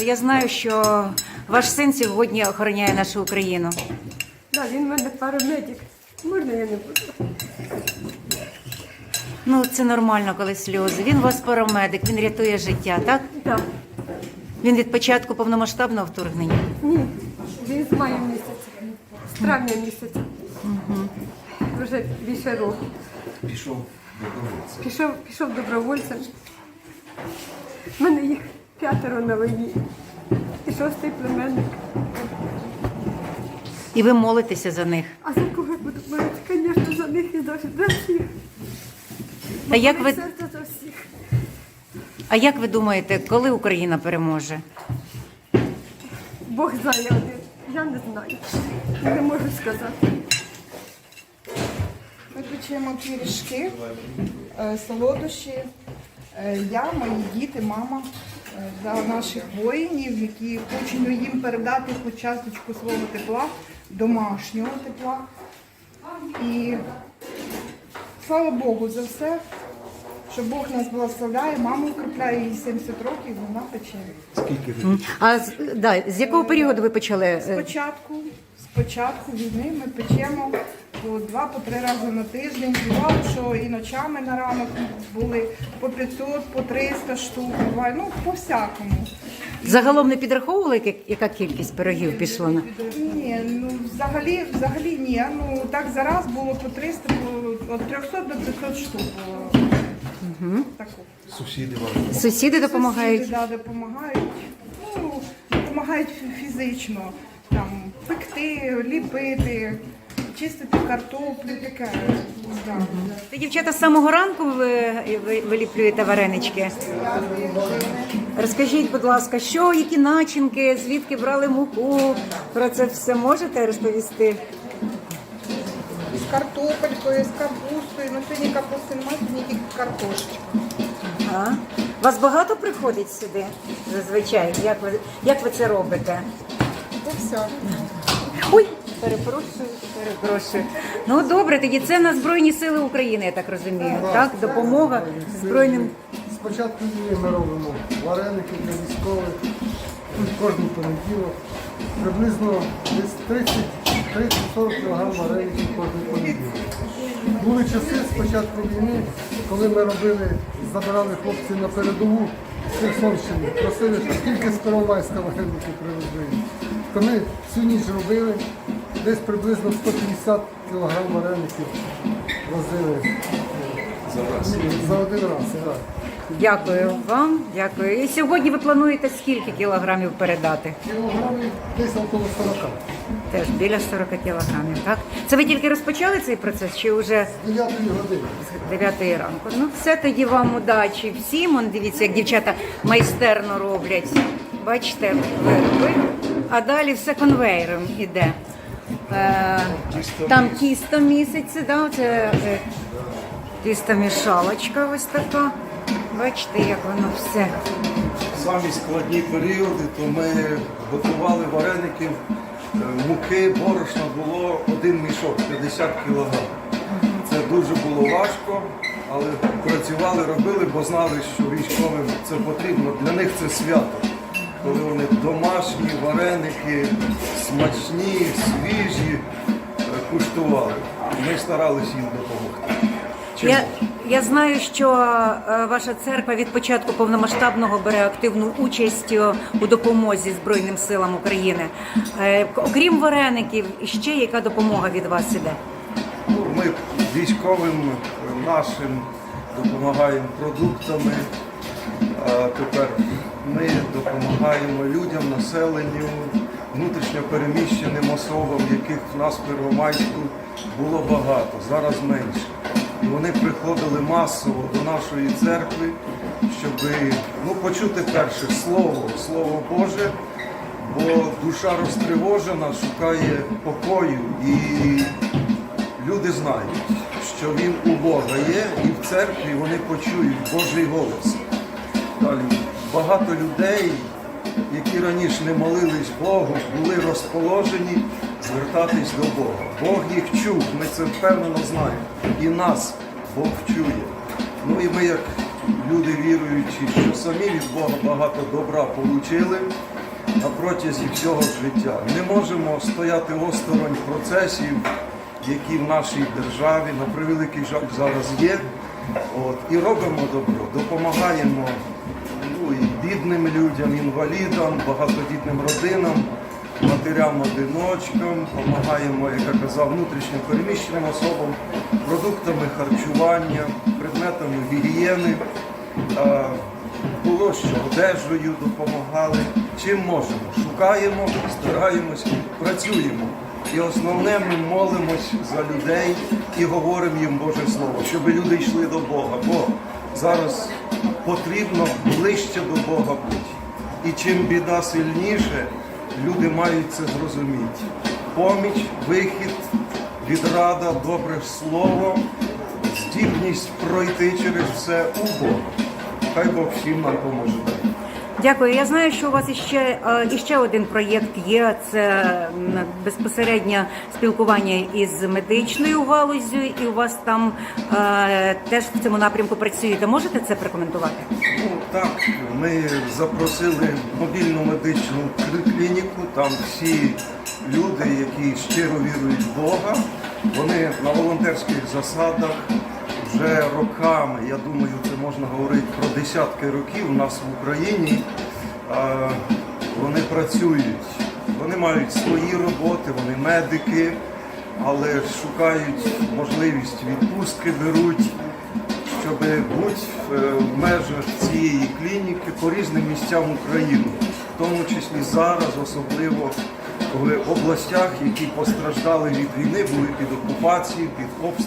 Я знаю, що ваш син сьогодні охороняє нашу Україну. Да, він в мене парамедик. Можна я не буду? Ну, це нормально, коли сльози. Він у вас парамедик, він рятує життя, так? Так. Він від початку повномасштабного вторгнення. Ні. Він з мая місяця. З травня місяця. Вже більше року. Пішов добровольцем. Пішов, пішов добровольцем. У мене їх п'ятеро на війні. І шостий племенник. І ви молитеся за них. А за кого я буду молитися? Звісно, за них і за, за всіх. А як ви, Серце за всіх. а як ви думаєте, коли Україна переможе? Бог знає один. Я не знаю. Я не можу сказати. Ми печемо пиріжки, е, солодощі. Е, Я, мої діти, мама за наших воїнів, які хочуть їм передати хоч часточку свого тепла, домашнього тепла. І слава Богу за все, що Бог нас благословляє, маму укріпляє їй 70 років, вона пече. Скільки ви А з, да, з якого періоду ви почали? Спочатку, спочатку війни ми печемо по два, по три рази на тиждень. Бувало, що і ночами на ранок були по 500, по 300 штук. Буває, ну по всякому. Загалом не підраховували, яка- кількість пирогів пішла на? Ні, ну взагалі, взагалі ні. Ну так зараз було по 300, по, від 300 до 500 штук було. Таку. сусіди вам? Сусіди допомагають? Сусіди, да, допомагають. Ну, допомагають фізично. Там, пекти, ліпити, чистити картоплю, таке. Да. Ти, дівчата, з самого ранку ви, ви виліплюєте варенички. Розкажіть, будь ласка, що, які начинки, звідки брали муку? Про це все можете розповісти? З картопелькою, з капустою. Ну, сьогодні капусти немає, сьогодні тільки картошечка. А? Вас багато приходить сюди зазвичай? Як ви, як ви це робите? То все. Ой, перепрошую, перепрошую. Ну добре, тоді це на Збройні Сили України, я так розумію. Так, допомога Збройним. Спочатку війни ми робимо вареники для військових кожен понеділок. Приблизно десь 30-40 кг вареників кожен понеділок. Були часи з початку війни, коли ми робили, забирали хлопців на передову з Херсонщини, просили, щоб тільки з Первомайська вареники привезли. То ми всю ніч робили, десь приблизно 150 кг вареників возили За вас. за один раз. Так. Дякую вам, дякую. І сьогодні ви плануєте скільки кілограмів передати? Кілограмів десь около 40. Теж біля 40 кілограмів, так? Це ви тільки розпочали цей процес чи вже 9 години. з 9 ранку? Ну, все тоді вам удачі всім. Он, дивіться, як дівчата майстерно роблять. Бачите, вироби. А далі все конвейером іде. Е, там тісто місяці, да, це е, тістомішалочка ось така. Бачите, як воно все. Самі складні періоди, то ми готували вареників, е, муки, борошна було один мішок, 50 кг. Це дуже було важко, але працювали, робили, бо знали, що військовим це потрібно. Для них це свято. Коли вони домашні вареники, смачні, свіжі, е, куштували. Ми старалися їм допомогти. Я, я знаю, що е, ваша церква від початку повномасштабного бере активну участь е, у допомозі Збройним силам України. Е, Окрім вареників, ще яка допомога від вас іде? Ну, Ми військовим нашим допомагаємо продуктами. А тепер ми допомагаємо людям, населенню, внутрішньо переміщеним особам, яких в нас в Первомайську було багато, зараз менше. Вони приходили масово до нашої церкви, щоб ну, почути перше слово, слово Боже, бо душа розтривожена, шукає покою і люди знають, що він у Бога є, і в церкві вони почують Божий голос. Далі багато людей, які раніше не молились Богу, були розположені звертатись до Бога. Бог їх чув, ми це впевнено знаємо. І нас Бог чує. Ну і ми, як люди віруючі, що самі від Бога багато добра отримали на протязі всього життя. Не можемо стояти осторонь процесів, які в нашій державі на превеликий жаль зараз є. От, і робимо добро, допомагаємо ну, і бідним людям, інвалідам, багатодітним родинам, матерям-одиночкам, допомагаємо, як я казав, внутрішньо переміщеним особам, продуктами харчування, предметами гігієни. Було що одежею допомагали. Чим можемо? Шукаємо, стараємось, працюємо. І основне, ми молимось за людей і говоримо їм Боже Слово, щоб люди йшли до Бога. Бо зараз потрібно ближче до Бога бути. І чим біда сильніше, люди мають це зрозуміти. Поміч, вихід, відрада, добре слово, здібність пройти через все у Бога. Хай Бог всім нам поможе. Дякую. Я знаю, що у вас іще, е, іще один проєкт є. Це безпосереднє спілкування із медичною галуззю, і у вас там е, теж в цьому напрямку працюєте. Можете це прокоментувати? Ну так, ми запросили мобільну медичну клініку. Там всі люди, які щиро вірують в Бога, вони на волонтерських засадах вже роками, я думаю, це можна говорити про десятки років у нас в Україні. Вони працюють, вони мають свої роботи, вони медики, але шукають можливість відпустки беруть щоб бути е, в межах цієї клініки по різним місцям України, в тому числі зараз, особливо в областях, які постраждали від війни, були під окупацією, під обстрілом.